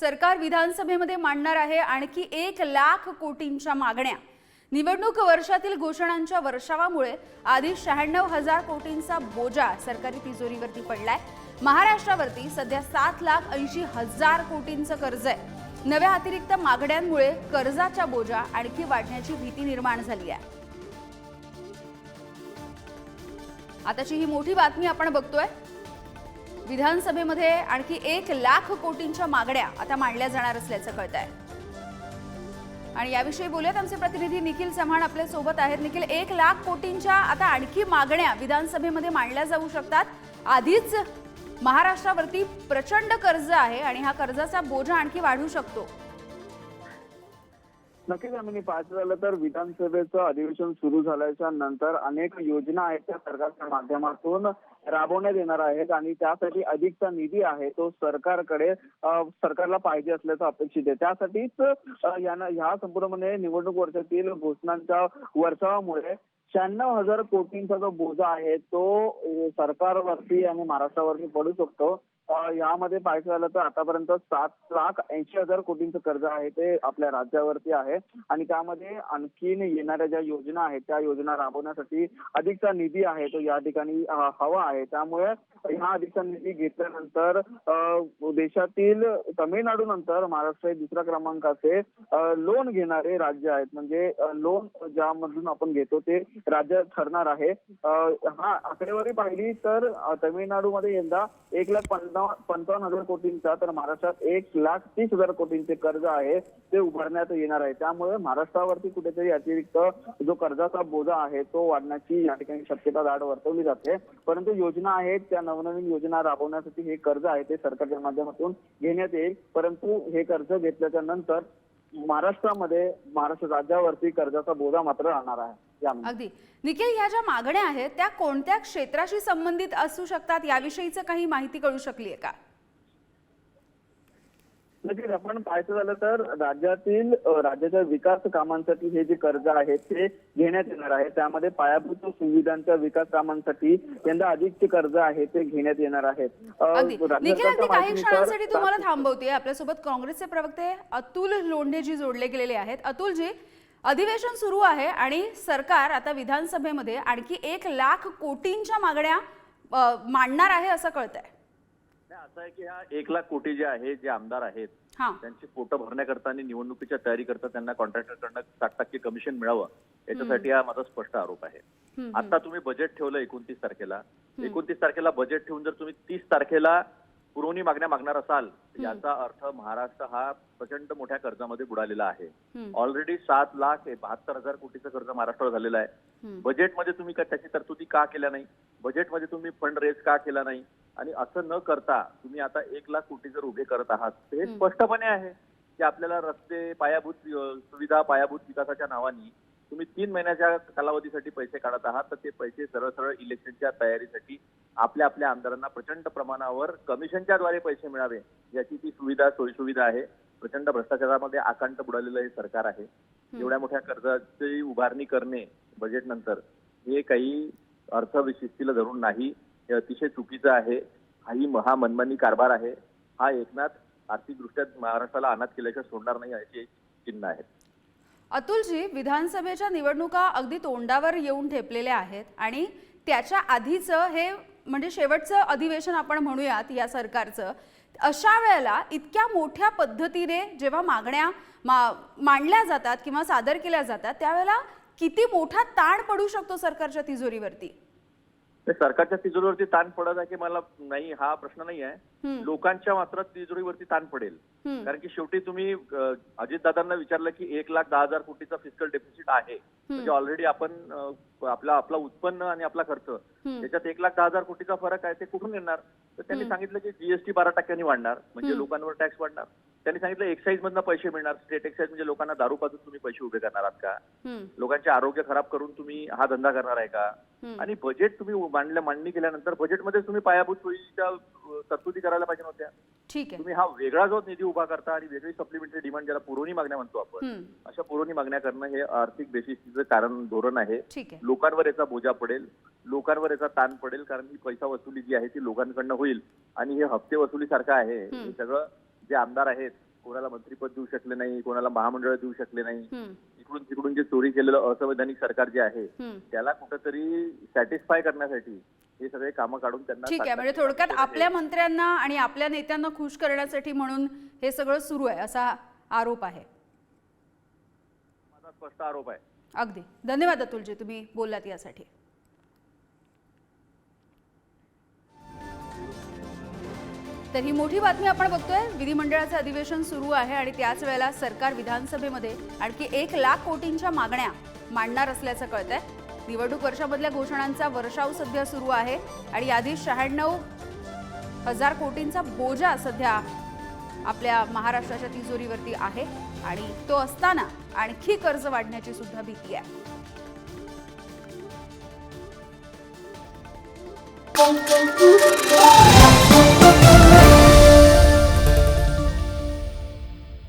सरकार विधानसभेमध्ये मांडणार आहे आणखी एक लाख कोटींच्या मागण्या. निवडणूक वर्षातील घोषणांच्या वर्षावामुळे आधी शहाण्णव हजार कोटींचा बोजा सरकारी तिजोरीवरती पडलाय. महाराष्ट्रावरती सध्या सात लाख ऐंशी हजार कोटींचं कर्ज आहे. नव्या अतिरिक्त मागण्यांमुळे कर्जाचा बोजा आणखी वाढण्याची भीती निर्माण झाली आहे. आताची ही मोठी बातमी आपण बघतोय. विधानसभेमध्ये आणखी एक लाख कोटींच्या मागण्या आता मांडल्या जाणार असल्याचं कळत आहे आणि याविषयी बोलूयात आमचे प्रतिनिधी निखिल चव्हाण आपल्यासोबत आहेत. निखिल एक लाख कोटींच्या आता आणखी मागण्या विधानसभेमध्ये मांडल्या जाऊ शकतात. आधीच महाराष्ट्रावरती प्रचंड कर्ज आहे आणि हा कर्जाचा बोजा आणखी वाढू शकतो. नक्कीच आम्ही पाहायचं झालं तर विधानसभेचं अधिवेशन सुरू झाल्याच्यानंतर अनेक योजना आहेत त्या सरकारच्या माध्यमातून राबवण्यात येणार आहेत आणि त्यासाठी अधिकचा निधी आहे तो सरकारकडे सरकारला पाहिजे असल्याचं अपेक्षित आहे. त्यासाठीच अ, यानं ह्या संपूर्णपणे निवडणूक वर्षातील घोषणांच्या वर्षावामुळे शहाण्णव हजार कोटींचा जो बोजा आहे तो सरकारवरती आणि महाराष्ट्रावरती पडू शकतो. यामध्ये पाहायचं झालं तर आतापर्यंत सात लाख ऐंशी हजार कोटींचं कर्ज आहे ते आपल्या राज्यावरती आहे. आणि त्यामध्ये आणखीन येणाऱ्या ज्या योजना आहेत त्या योजना राबवण्यासाठी अधिकचा निधी आहे तो या ठिकाणी हवा आहे. त्यामुळे हा अधिकचा निधी घेतल्यानंतर देशातील तमिळनाडू नंतर महाराष्ट्र हे दुसऱ्या क्रमांकाचे लोन घेणारे राज्य आहेत. म्हणजे लोन ज्यामधून आपण घेतो ते राज्य ठरणार आहे. हा आकडेवारी पाहिली तर तमिळनाडूमध्ये यंदा एक लाख पन्नास पंचावन्न पंचावन्न हजार कोटींचा तर महाराष्ट्रात एक लाख तीस हजार कोटींचे कर्ज आहे ते उभारण्यात येणार आहे. त्यामुळे महाराष्ट्रावरती कुठेतरी अतिरिक्त जो कर्जाचा बोजा आहे तो वाढण्याची या ठिकाणी शक्यता दाट वर्तवली जाते. परंतु योजना आहेत त्या नवनवीन योजना राबवण्यासाठी हे कर्ज आहे ते सरकारच्या माध्यमातून घेण्यात येईल. परंतु हे कर्ज घेतल्याच्या नंतर महाराष्ट्रामध्ये महाराष्ट्र राज्यावरती कर्जाचा बोजा मात्र राहणार आहे. अगदी. निखिल ह्या ज्या मागण्या आहेत त्या कोणत्या क्षेत्राशी संबंधित असू शकतात याविषयीचं काही माहिती कळू शकली आहे का? नक्कीच आपण पाहायचं झालं तर राज्यातील राज्याच्या विकास कामांसाठी हे जे कर्ज आहे ते घेण्यात येणार आहे त्यामध्ये पायाभूत सुविधांच्या विकास कामांसाठी यंदा अधिकचे कर्ज आहे ते घेण्यात येणार आहेत. काही क्षणांसाठी तुम्हाला थांबवते. आपल्यासोबत काँग्रेसचे प्रवक्ते अतुल लोंढेजी जोडले गेलेले आहेत. अतुलजी अधिवेशन सुरू आहे आणि सरकार आता विधानसभेमध्ये आणखी एक लाख कोटींच्या मागण्या मांडणार आहे असं कळतंय. नाही, असं आहे की हा एक लाख कोटी जे आहे जे आमदार आहेत त्यांची पोटं भरण्याकरता आणि निवडणुकीच्या तयारी करता त्यांना कॉन्ट्रॅक्टरकडनं साठ टक्के कमिशन मिळावं याच्यासाठी हा माझा स्पष्ट आरोप आहे. आता तुम्ही बजेट ठेवलं एकोणतीस तारखेला. एकोणतीस तारखेला बजेट ठेवून जर तुम्ही तीस तारखेला पुरवणी मागण्या मागणार असाल याचा अर्थ महाराष्ट्र हा प्रचंड मोठ्या कर्जामध्ये बुडालेला आहे. ऑलरेडी सात लाख हे बहात्तर हजार कोटीचं कर्ज महाराष्ट्रावर झालेलं आहे. बजेटमध्ये तुम्ही त्याची तरतुदी का केल्या नाही? बजेटमध्ये तुम्ही फंड रेज का केला नाही? आणि असं न करता तुम्ही आता एक लाख कोटी जर उभे करत आहात हे स्पष्टपणे आहे की आपल्याला रस्ते पायाभूत सुविधा पायाभूत विकासाच्या नावाने तुम्ही तीन महिन्याच्या कालावधीसाठी पैसे काढत आहात तर ते पैसे सरळ सरळ इलेक्शनच्या तयारीसाठी आपल्या आपल्या आमदारांना प्रचंड प्रमाणावर कमिशनच्या द्वारे पैसे मिळावे याची ती सुविधा सोयीसुविधा आहे. प्रचंड भ्रष्टाचारामध्ये आकांत बुडालेलं हे सरकार आहे. एवढ्या मोठ्या कर्जाची उभारणी करणे बजेट नंतर हे काही अर्थविशिस्तीला धरून नाही. हे अतिशय चुकीचं आहे. हाही महा मनमानी कारभार आहे. हा एकनाथ आर्थिकदृष्ट्या महाराष्ट्राला अनाथ केल्याशिवाय सोडणार नाही याचे चिन्ह आहेत. अतुलजी विधानसभेच्या निवडणुका अगदी तोंडावर येऊन ठेपलेल्या आहेत आणि त्याच्या आधीचं हे म्हणजे शेवटचं अधिवेशन आपण म्हणूयात या सरकारचं अशा वेळेला इतक्या मोठ्या पद्धतीने जेव्हा मागण्या मा मांडल्या जातात किंवा सादर केल्या जातात त्यावेळेला किती मोठा ताण पडू शकतो सरकारच्या तिजोरीवरती? सरकारच्या तिजोरीवरती ताण पडत आहे की मला नाही हा प्रश्न नाही आहे. लोकांच्या मात्र तिजोरीवरती ताण पडेल. कारण की शेवटी तुम्ही अजित दादांना विचारलं की एक लाख दहा हजार कोटीचा फिजिकल डेफिसिट आहे. म्हणजे ऑलरेडी आपण आपला आपला उत्पन्न आणि आपला खर्च त्याच्यात एक लाख दहा हजार कोटीचा फरक आहे ते कुठून येणार? तर त्यांनी सांगितलं की जीएसटी बारा टक्क्यांनी वाढणार म्हणजे लोकांवर टॅक्स वाढणार. त्यांनी सांगितलं एक्साईज मधनं पैसे मिळणार. स्टेट एक्साईज म्हणजे लोकांना दारू पाजून तुम्ही पैसे उभे करणार आहात का. लोकांचे आरोग्य खराब करून तुम्ही हा धंदा करणार आहे का? आणि बजेट तुम्ही मांडलं मांडणी केल्यानंतर बजेटमध्ये तुम्ही पायाभूत सोयीच्या तरतुदी करायला पाहिजे नव्हत्या. ठीक आहे. तुम्ही हा वेगळा जो निधी उभा करता आणि वेगळी सप्लिमेंटरी डिमांड ज्याला पुरवणी मागण्या म्हणतो आपण. अशा पुरवणी मागण्या करणं हे आर्थिक बेसिसचं कारण धोरण आहे. लोकांवर याचा बोजा पडेल. लोकांवर याचा ताण पडेल कारण ही पैसा वसुली जी आहे ती लोकांकडनं होईल. आणि हे हप्ते वसुली सारखं आहे हे सगळं जे आमदार आहेत कोणाला मंत्रीपद देऊ शकले नाही कोणाला महामंडळ देऊ शकले नाही. इकडून तिकडून जे चोरी केलेलं असंवैधानिक सरकार जे आहे. त्याला कुठंतरी सॅटिस्फाय करण्यासाठी हे सगळे कामं काढून त्यांना ठीक आहे म्हणजे थोडक्यात आपल्या मंत्र्यांना आणि आपल्या नेत्यांना खुश करण्यासाठी म्हणून हे सगळं सुरू आहे असा आरोप आहे. माझा स्पष्ट आरोप आहे. अगदी. धन्यवाद अतुलजी तुम्ही बोललात यासाठी. तर ही मोठी बातमी आपण बघतोय. विधिमंडळाचं अधिवेशन सुरू आहे आणि त्याच वेळेला सरकार विधानसभेमध्ये आणखी एक लाख कोटींच्या मागण्या मांडणार असल्याचं कळतंय. निवडणूक वर्षामधल्या घोषणांचा वर्षाव सध्या सुरू आहे आणि यादी शहाण्णव हजार कोटींचा बोजा सध्या आपल्या महाराष्ट्राच्या तिजोरीवरती आहे आणि तो असताना आणखी कर्ज वाढण्याची सुद्धा भीती आहे. Thank you.